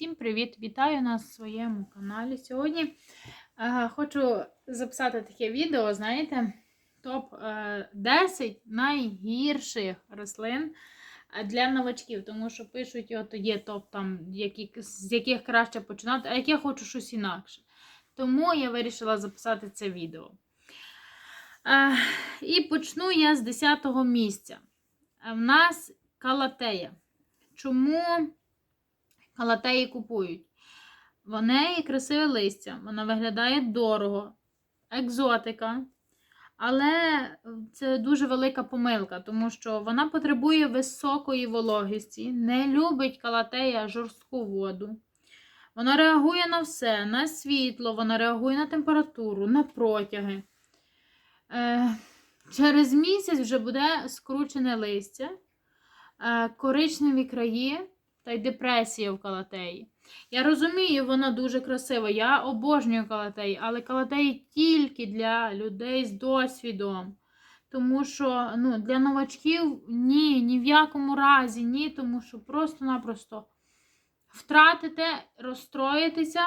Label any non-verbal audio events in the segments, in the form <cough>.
Всім привіт! Вітаю на своєму каналі. Сьогодні е, хочу записати таке відео, знаєте, топ-10 найгірших рослин е, для новачків, тому що пишуть, от є топ, там, які, з яких краще починати, а як я хочу щось інакше. Тому я вирішила записати це відео. Е, і почну я з 10-го місця. Е, В нас калатея. Чому калатеї купують? В неї красиве листя, вона виглядає дорого, екзотика. Але це дуже велика помилка, тому що вона потребує високої вологості, не любить калатея жорстку воду. Вона реагує на все, на світло, вона реагує на температуру, на протяги. Е, через місяць вже буде скручене листя, е, коричневі краї та й депресія в калатеї. Я розумію, вона дуже красива. Я обожнюю калатеї, але калатеї тільки для людей з досвідом. Тому що ну, для новачків ні, ні в якому разі, ні, тому що просто-напросто втратите, розстроїтеся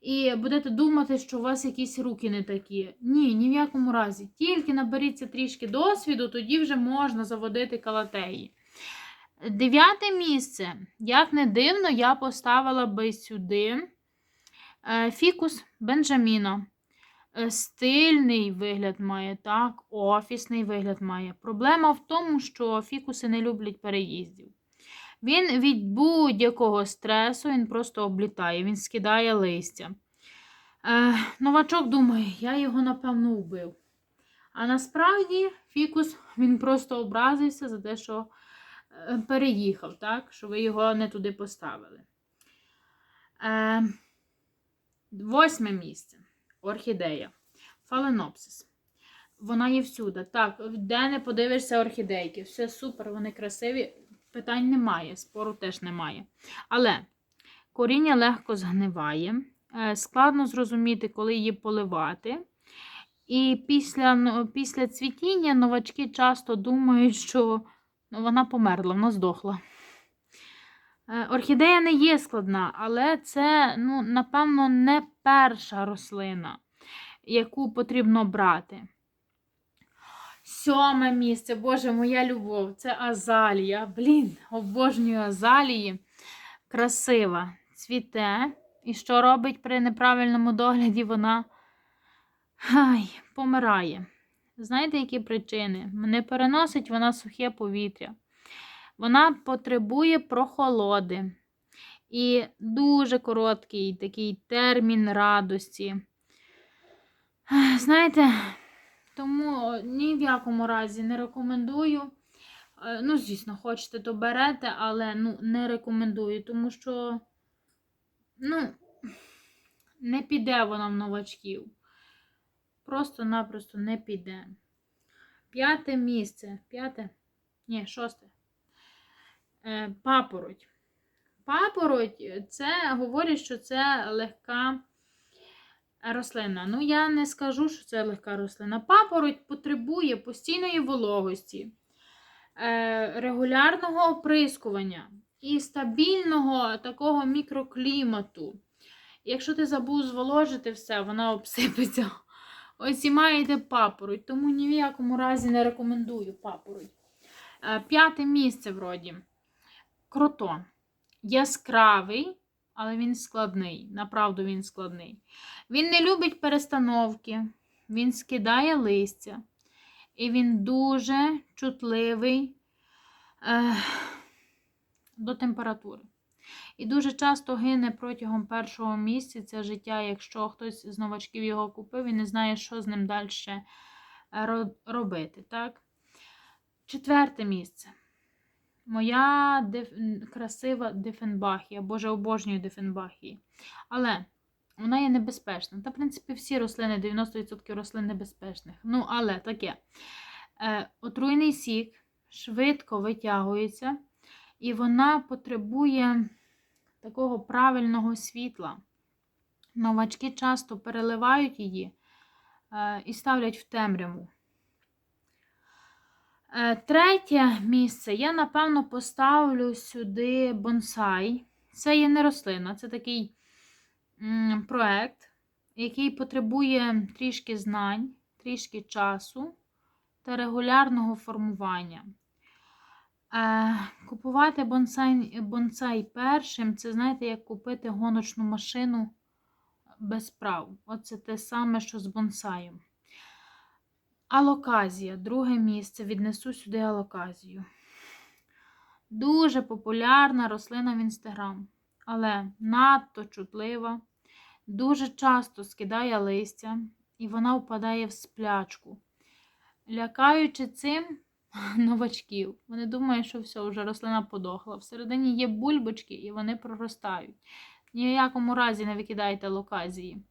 і будете думати, що у вас якісь руки не такі. Ні, ні в якому разі. Тільки наберіться трішки досвіду, тоді вже можна заводити калатеї. Дев'яте місце. Як не дивно, я поставила би сюди е, фікус Бенджаміна. Е, Стильний вигляд має, так, офісний вигляд має. Проблема в тому, що фікуси не люблять переїздів. Він від будь-якого стресу він просто облітає, він скидає листя. Е, новачок думає, я його, напевно, вбив. А насправді фікус він просто образився за те, що переїхав, так? що ви його не туди поставили. Е, восьме місце. Орхідея. Фаленопсис. Вона є всюди. Так, де не подивишся орхідейки. Все супер, вони красиві. Питань немає, спору теж немає. Але коріння легко згниває. е, Складно зрозуміти, коли її поливати. І після, ну, після цвітіння новачки часто думають, що ну, вона померла, вона здохла. Е, Орхідея не є складна, але це, ну, напевно, не перша рослина, яку потрібно брати. Сьоме місце, Боже, моя любов, це азалія. Блін, обожнюю азалії. Красива. Цвіте. І що робить при неправильному догляді? Вона ай, помирає. Знаєте, які причини? Не переносить вона сухе повітря. Вона потребує прохолоди. І дуже короткий такий термін радості. Знаєте, тому ні в якому разі не рекомендую. Е, Ну, звісно, хочете, то берете, але ну, не рекомендую, тому що ну, не піде вона в новачків. Просто-напросто не піде. П'яте місце. П'яте? Ні, шосте. Е, Папороть. Папороть це говорять, що це легка рослина. Ну, я не скажу, що це легка рослина. Папороть потребує постійної вологості, е, регулярного оприскування і стабільного такого мікроклімату. Якщо ти забув зволожити все, вона обсипеться. Ось і маєте папороть, тому ні в якому разі не рекомендую папороть. Е, П'яте місце вроді. Кротон. Яскравий, але він складний. Направду він складний. Він не любить перестановки, він скидає листя. І він дуже чутливий е, до температури. І дуже часто гине протягом першого місяця життя, якщо хтось з новачків його купив і не знає, що з ним далі робити. Так? Четверте місце. Моя деф... красива Дефенбахія. Боже, обожнюю Дефенбахії. Але вона є небезпечна. Та, в принципі, всі рослини, 90% рослин небезпечних. Ну, але таке. Е, Отруйний сік швидко витягується, і вона потребує такого правильного світла. Новачки часто переливають її е, і ставлять в темряву. Е, Третє місце я, напевно, поставлю сюди бонсай. це є не рослина, це такий проект, який потребує трішки знань, трішки часу та регулярного формування. Е, купувати бонсай, бонсай першим, це знаєте, як купити гоночну машину без прав. Оце те саме, що з бонсаєм. Алоказія, друге місце. Віднесу сюди алоказію. Дуже популярна рослина в інстаграм, але надто чутлива, дуже часто скидає листя і вона впадає в сплячку. Лякаючи цим <laughs> новачків, вони думають, що все, вже рослина подохла. Всередині є бульбочки і вони проростають. Ні в якому разі не викидайте локазії.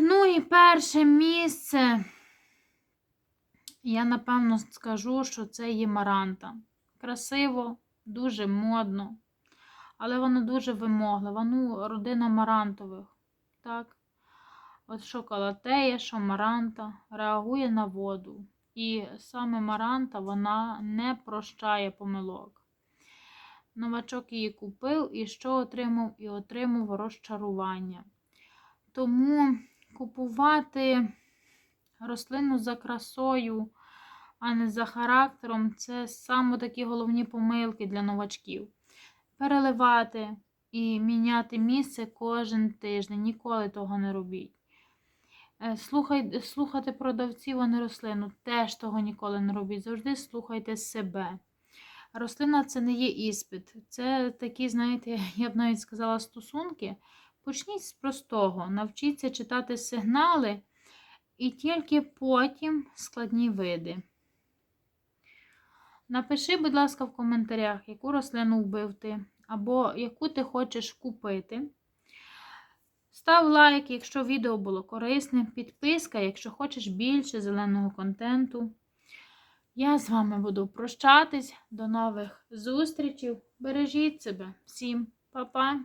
Ну і перше місце. Я напевно скажу, що це є маранта. Красиво, дуже модно, але воно дуже вимогливо. Ну, родина марантових. Так? От що калатея, що маранта реагує на воду. І саме маранта вона не прощає помилок. Новачок її купив і що отримав? І отримав розчарування. Тому купувати рослину за красою, а не за характером це саме такі головні помилки для новачків. Переливати і міняти місце кожен тиждень. Ніколи того не робіть. Е, Слухай, слухати продавців, а не рослину. Теж того ніколи не робіть. Завжди слухайте себе. Рослина це не є іспит. Це такі, знаєте, <laughs> я б навіть сказала, стосунки. Почніть з простого. Навчіться читати сигнали і тільки потім складні види. Напиши, будь ласка, в коментарях, яку рослину вбив ти, або яку ти хочеш купити. Став лайк, якщо відео було корисне, підписка, якщо хочеш більше зеленого контенту. Я з вами буду прощатись. До нових зустрічей. Бережіть себе. Всім па-па!